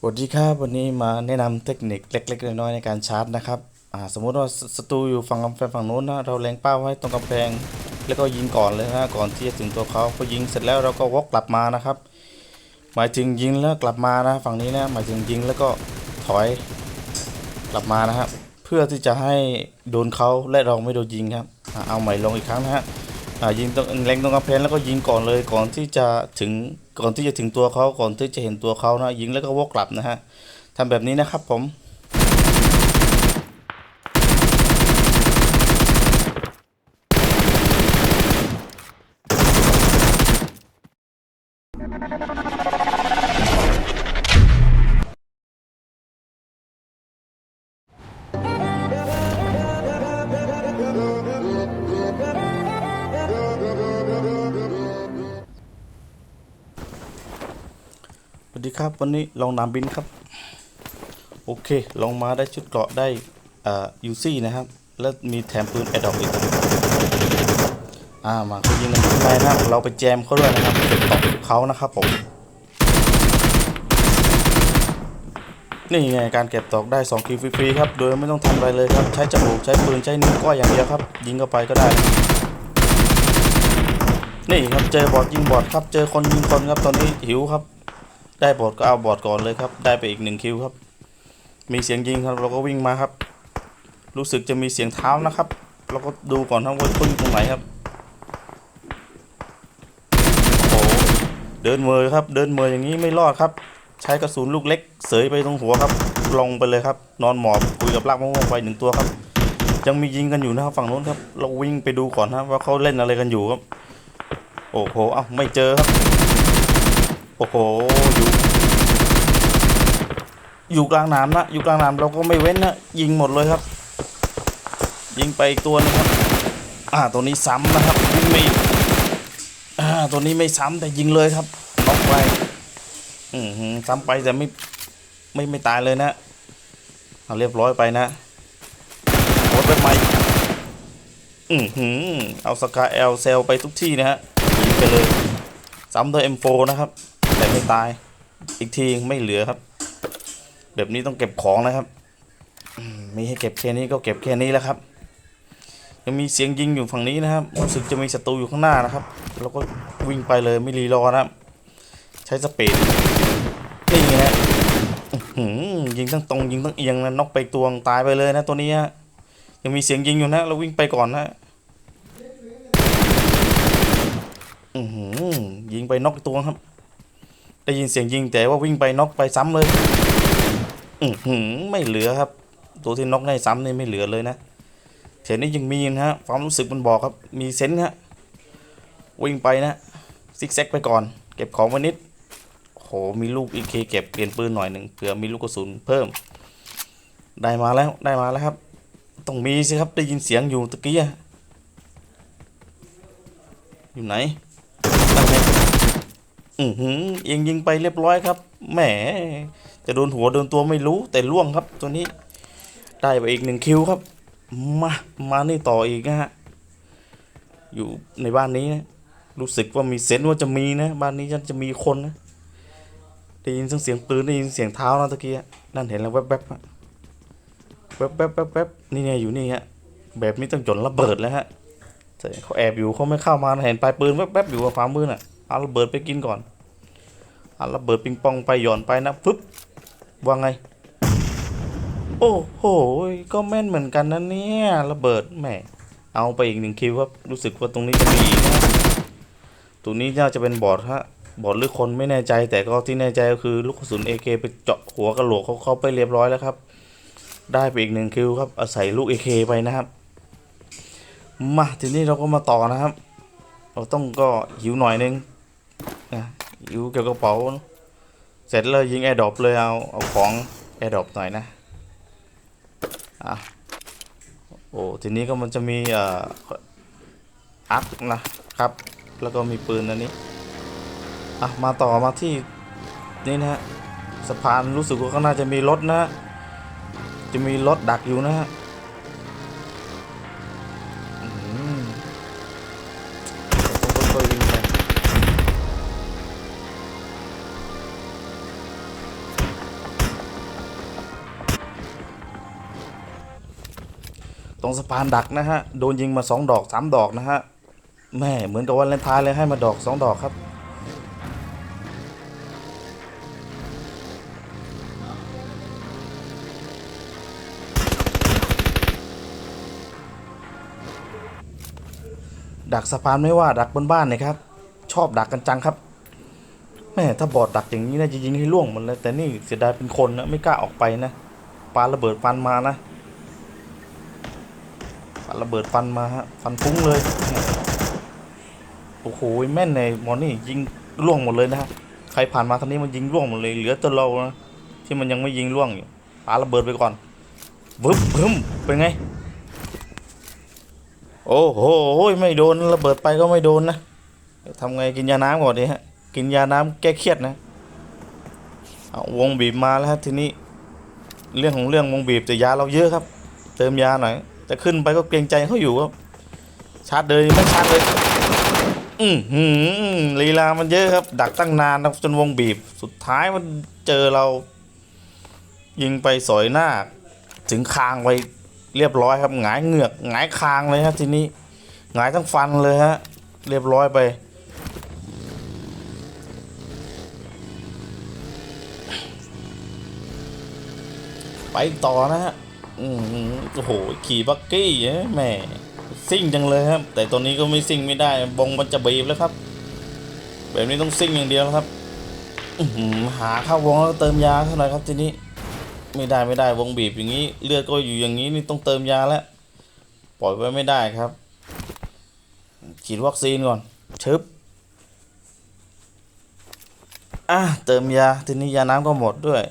สวัสดีครับวันนี้มาแนะนำเทคนิคเล็ก ๆ น้อยๆในการชาร์จนะครับสมมุติว่าศัตรูอยู่ฝั่งกำแพงฝั่งโน้นนะเราเล็งเป้าไว้ตรงกำแพง แล้วก็ยิงก่อนเลยนะก่อนที่จะถึงตัวเขาพอยิงเสร็จแล้วเราก็วกกลับมานะครับ หมายถึงยิงแล้วกลับมานะฝั่งนี้นะหมายถึงยิงแล้วก็ถอยกลับมานะครับ เพื่อที่จะให้โดนเขาและเราไม่โดนยิงครับเอาใหม่ลงอีกครั้งนะฮะยิงตรงเล็งตรงกำแพงแล้วก็ยิงก่อนเลยก่อนที่จะถึง ก่อนที่จะถึงตัวเขาก่อนที่จะเห็นตัวเขานะยิงแล้วก็วกกลับนะฮะทำแบบนี้นะครับผม ครับวันนี้ลองนำบินครับ โอเค ลองมาได้ชุดเกราะได้อ่อยูซี่นะครับ แล้วมีแถมปืนแอดดอกอีกอ่ามาเขายิงกันข้างในนะครับเราไปแจมเขาด้วยนะครับเก็บตอกเขานะครับผมนี่ไงการเก็บตอกได้2คิวฟรีๆครับโดยไม่ต้องทำอะไรเลยครับ ใช้จมูกใช้ปืนใช้นิ้วก้อยอย่างเดียวครับ ยิงเข้าไปก็ได้ นี่ครับเจอบอดยิงบอดครับ เจอคนยิงคนครับตอนนี้หิวครับ ได้บอดก็เอาบอดก่อนเลยครับ ได้ไปอีกหนึ่งคิวครับ มีเสียงยิงครับเราก็วิ่งมาครับ รู้สึกจะมีเสียงเท้านะครับ เราก็ดูก่อนครับว่าคนอยู่ตรงไหนครับโอ้โหเดินเมยครับ เดินเมยอย่างนี้ไม่รอดครับ ใช้กระสุนลูกเล็ก เสยไปตรงหัวครับ ลงไปเลยครับ นอนหมอบคุยกับลากมะม่วงไปหนึ่งตัวครับ ยังมียิงกันอยู่นะครับฝั่งโน้นครับ เราวิ่งไปดูก่อนนะว่าเขาเล่นอะไรกันอยู่ครับ โอ้โห เอ้าไม่เจอครับ โอ้โห อยู่ อยู่กลางน้ำนะ อยู่กลางน้ำเราก็ไม่เว้นนะ ยิงหมดเลยครับ ยิงไปอีกตัวนึงครับ อ่า ตัวนี้ซ้ำนะครับยิงไม่อ่า ตัวนี้ไม่ซ้ำแต่ยิงเลยครับน็อกไป อือหือซ้ำไปแต่ไม่ ไม่ไม่ตายเลยนะเอาเรียบร้อยไปนะโคตรไปใหม่อือหือ เอาสกาเอลเซลไปทุกที่นะฮะ ยิงไปเลย ซ้ำด้วย M4 นะครับ แต่ไม่ตาย อีกทีไม่เหลือครับ แบบนี้ต้องเก็บของนะครับมีให้เก็บแค่นี้ก็เก็บแค่นี้แล้วครับยังมีเสียงยิงอยู่ฝั่งนี้นะครับรู้สึกจะมีศัตรูอยู่ข้างหน้านะครับเราก็วิ่งไปเลยไม่รีรอนะครับใช้สปีดนี่ไงฮะยิงตั้งตรงยิงตั้งเอียงนะน็อกไปตัวงตายไปเลยนะตัวนี้ฮะยังมีเสียงยิงอยู่นะเราวิ่งไปก่อนนะยิงไปน็อกตัวครับ ได้ยินเสียงยิงแต่ว่าวิ่งไปน็อกไปซ้ำเลย อือหือไม่เหลือครับ ตัวที่น็อกได้ซ้ำนี่ไม่เหลือเลยนะเทนนี้ยังมีนะฮะความรู้สึกมันบอกครับ มีเซนส์ฮะวิ่งไปนะซิกแซกไปก่อน เก็บของไว้นิดโหมีลูกอีเคเก็บเปลี่ยนปืนหน่อยหนึ่งเผื่อมีลูกกระสุนเพิ่ม ได้มาแล้วได้มาแล้วครับ ต้องมีสิครับได้ยินเสียงอยู่ตะกี้อยู่ไหนอือหือเองยิงไปเรียบร้อยครับ แหม จะโดนหัวโดนตัวไม่รู้แต่ล่วงครับตัวนี้ ได้ไปอีกหนึ่งคิวครับ มา มานี่ต่ออีกนะฮะ อยู่ในบ้านนี้นะ รู้สึกว่ามีเซนว่าจะมีนะ บ้านนี้จะมีคนนะ ได้ยินเสียงปืนได้ยินเสียงเท้านะตะกี้นั่นเห็นแล้วแวบๆอะแวบๆแวบๆแวบๆนี่ไงอยู่นี่ฮะ แบบนี้ต้องจนระเบิดแล้วฮะเขาแอบอยู่เขาไม่เข้ามาเห็นปลายปืนแวบๆอยู่กับความมืดน่ะเอาระเบิดไปกินก่อน อาระเบิดปิงปองไปหย่อนไปนะปึ๊บว่าไง โอ้โห ก็แม่นเหมือนกันนะเนี่ยระเบิดแหมเอาไปอีกหนึ่งคิวครับรู้สึกว่าตรงนี้จะมีอีกนะตรงนี้น่าจะเป็นบอดฮะบอดหรือคนไม่แน่ใจ แต่ก็ที่แน่ใจก็คือลูกกระสุน AK ไปเจาะหัวกระโหลกเขาเข้าไปเรียบร้อยแล้วครับ ได้ไปอีกหนึ่งคิวครับอาศัยลูก AK ไปนะครับมาทีนี้เราก็มาต่อนะครับ เราต้องก็หิวหน่อยนึงนะ หิวเกี่ยวกับกระเป๋า เสร็จเลยยิงแอร์ดรอปเลยเอาเอาของแอร์ดรอปหน่อยนะอะโอ้ทีนี้ก็มันจะมีเอ่ออัพนะครับ แล้วก็มีปืนอันนี้อะมาต่อมาที่นี่นะฮะสะพานรู้สึกว่าข้างหน้าจะมีรถนะ จะมีรถดักอยู่นะฮะ ตรงสะพานดักนะฮะ โดนยิงมาสองดอกสามดอกนะฮะ แม่เหมือนกับวันเลนทายเลยให้มาดอกสองดอกครับ ดักสะพานไม่ว่าดักบนบ้านเนี่ยครับ ชอบดักกันจังครับ แม่ถ้าบอดดักอย่างนี้นะจะยิงให้ล่วงหมดเลย แต่นี่เสียดายเป็นคนนะไม่กล้าออกไปนะปาระเบิดฟันมานะ ระเบิดฟันมาฮะฟันฟุ้งเลยโอ้โหแม่นในมอนี่ยิงล่วงหมดเลยนะฮะใครผ่านมาทางนี้มันยิงล่วงหมดเลยเหลือแต่เรานะที่มันยังไม่ยิงล่วงอยู่ปาระเบิดไปก่อนวึบพึมเป็นไง โอ้โหไม่โดนระเบิดไปก็ไม่โดนนะทำไงกินยาน้ำก่อนดีฮะกินยาน้ำแก้เครียดนะเอาวงบีบมาแล้วฮะทีนี้ เรื่องของเรื่องวงบีบแต่ยาเราเยอะครับ เติมยาหน่อย แต่ขึ้นไปก็เกรงใจเขาอยู่ครับชาร์จเลยไม่ชาร์จเลยอือหือลีลามันเยอะครับ ดักตั้งนานจนวงบีบ สุดท้ายมันเจอเรา ยิงไปสอยหน้า ถึงคางไปเรียบร้อยครับ หงายเหงือกหงายคางเลยครับทีนี้หงายทั้งฟันเลยฮะ เรียบร้อยไปไปต่อนะฮะ อืมโอ้โห ขี่บักกี้แหม่ซิ่งจังเลยครับ แต่ตัวนี้ก็ไม่ซิ่งไม่ได้บงมันจะบีบแล้วครับ แบบนี้ต้องซิ่งอย่างเดียวครับหาข้าวงแล้วเติมยาเท่าไหร่ครับทีนี้ ไม่ได้ไม่ได้วงบีบอย่างนี้ เลือดก็อยู่อย่างนี้นี่ต้องเติมยาแล้ว ปล่อยไว้ไม่ได้ครับฉีดวัคซีนก่อนชึบอะเติมยาทีนี้ยาน้ำก็หมดด้วย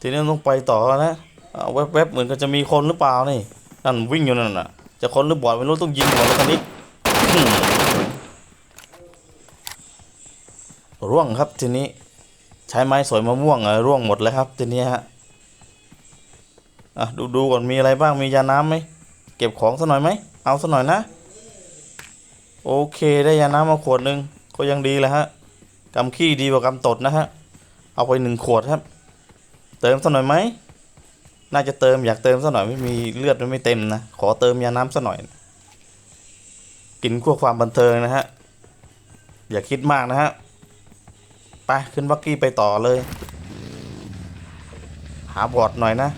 ทีนี้ต้องไปต่อนะเอา แวบๆเหมือนก็จะมีคนหรือเปล่านี่นั่นวิ่งอยู่นั่นน่ะ จะคนหรือบอดไม่รู้ต้องยิงก่อนแล้วตอนนี้ร่วงครับทีนี้ ใช้ไม้สอยมะม่วงอะร่วงหมดแล้วครับทีนี้ฮะอะดูดูก่อนมีอะไรบ้างมียาน้ำไหมเก็บของสักหน่อยไหมเอาสักหน่อยนะ โอเคได้ยาน้ำมาขวดหนึ่งก็ยังดีแหละฮะกำขี้ดีกว่ากำตดนะฮะเอาไปหนึ่งขวดครับ เติมสักหน่อยไหม น่าจะเติมอยากเติมสักหน่อยไม่มีเลือดมันไม่เต็มนะ ขอเติมยาน้ำสักหน่อย กินขั้วความบันเทิงนะฮะ อย่าคิดมากนะฮะ ไปขึ้นวักกี้ไปต่อเลย หาบอร์ดหน่อยนะ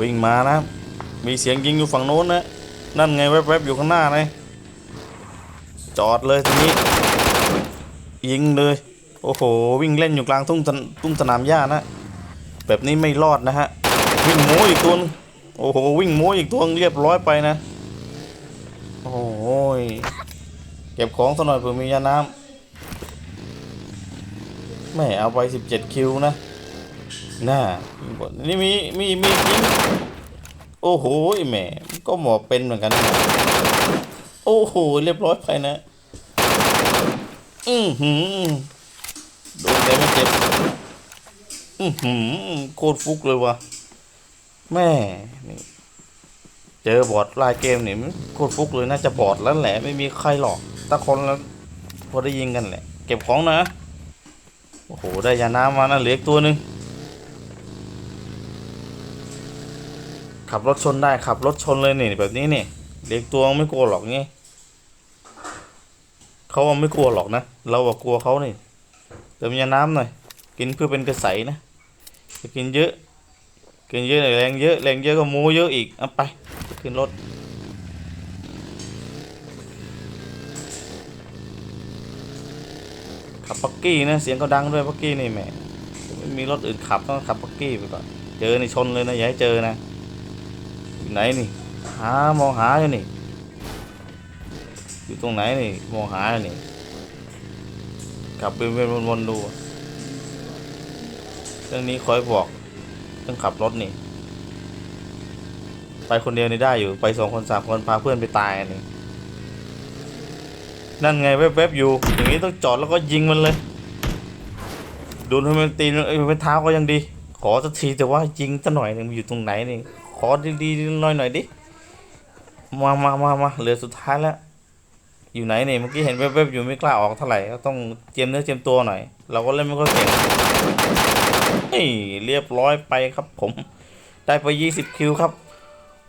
วิ่งมานะ มีเสียงยิงอยู่ฝั่งโน้นนะ นั่นไงแวบๆอยู่ข้างหน้าเลยจอดเลยทีนี้ ยิงเลย โอ้โห วิ่งเล่นอยู่กลางทุ่งทุ่งสนามหญ้านะ แบบนี้ไม่รอดนะฮะ วิ่งโม้อีกตัวโอ้โห วิ่งโม้อีกตัวงเรียบร้อยไปนะ โอ้โหยเก็บของสักหน่อยเผื่อมียาน้ำแม่เอาไปสิบเจ็ดคิวนะ น่า นี่มี มี มียิงโอ้โหแม่ ก็หมอเป็นเหมือนกัน โอ้โห เรียบร้อยไปนะ อือหือโดนแต่ไม่เจ็บ อือหือโคตรฟุกเลยวะแม่นี่เจอบอดลายเกมนี่โคตรฟุกเลยน่าจะบอดแล้วแหละไม่มีใครหรอกตะคนแล้วพอได้ยิงกันแหละ เก็บของนะ โอ้โห ได้ยาน้ำมานะเหลืออีกตัวหนึ่ง ขับรถชนได้ขับรถชนเลยนี่แบบนี้นี่เด็กตัวไม่กลัวหรอกงี้เขาไม่กลัวหรอกนะ เราอะกลัวเขานี่เติมยาน้ำหน่อย กินเพื่อเป็นกระใสนะจะกินเยอะ กินเยอะหน่อยแรงเยอะแรงเยอะก็ม้เยอะอีกเอาไปขึ้นรถขับปักกี้นะเสียงก็ดังด้วยปักกี้นี่แมไม่มีรถอื่นขับต้องขับปักกี้ไปก่อนเจอในชนเลยนะอย่าให้เจอนะ อยู่ไหนนี่ หามองหาอยู่นี่ อยู่ตรงไหนนี่ มองหาอยู่นี่ กลับไปเวียนวนๆดู เรื่องนี้คอยบอกเรื่องขับรถนี่ ไปคนเดียวนี่ได้อยู่ ไปสองคนสามคนพาเพื่อนไปตายนี่ นั่นไงแวบๆอยู่ อย่างนี้ต้องจอดแล้วก็ยิงมันเลยโดนให้มันตีนเอ้เป็นเท้าก็ยังดี ขอสักทีแต่ว่ายิงสักหน่อยนึงอยู่ตรงไหนนี่ อดีๆหน่อยหน่อยดิ มามามามาเหลือสุดท้ายแล้ว อยู่ไหนเนี่ยเมื่อกี้เห็นแวบๆอยู่ไม่กล้าออกเท่าไหร่ก็ต้องเจียมเนื้อเจียมตัวหน่อย เราก็เล่นไม่ค่อยเก่งนี่เรียบร้อยไปครับผม ได้ไป 20 คิวครับ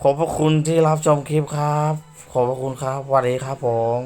ขอบพระคุณที่รับชมคลิปครับ ขอบพระคุณครับสวัสดีครับผม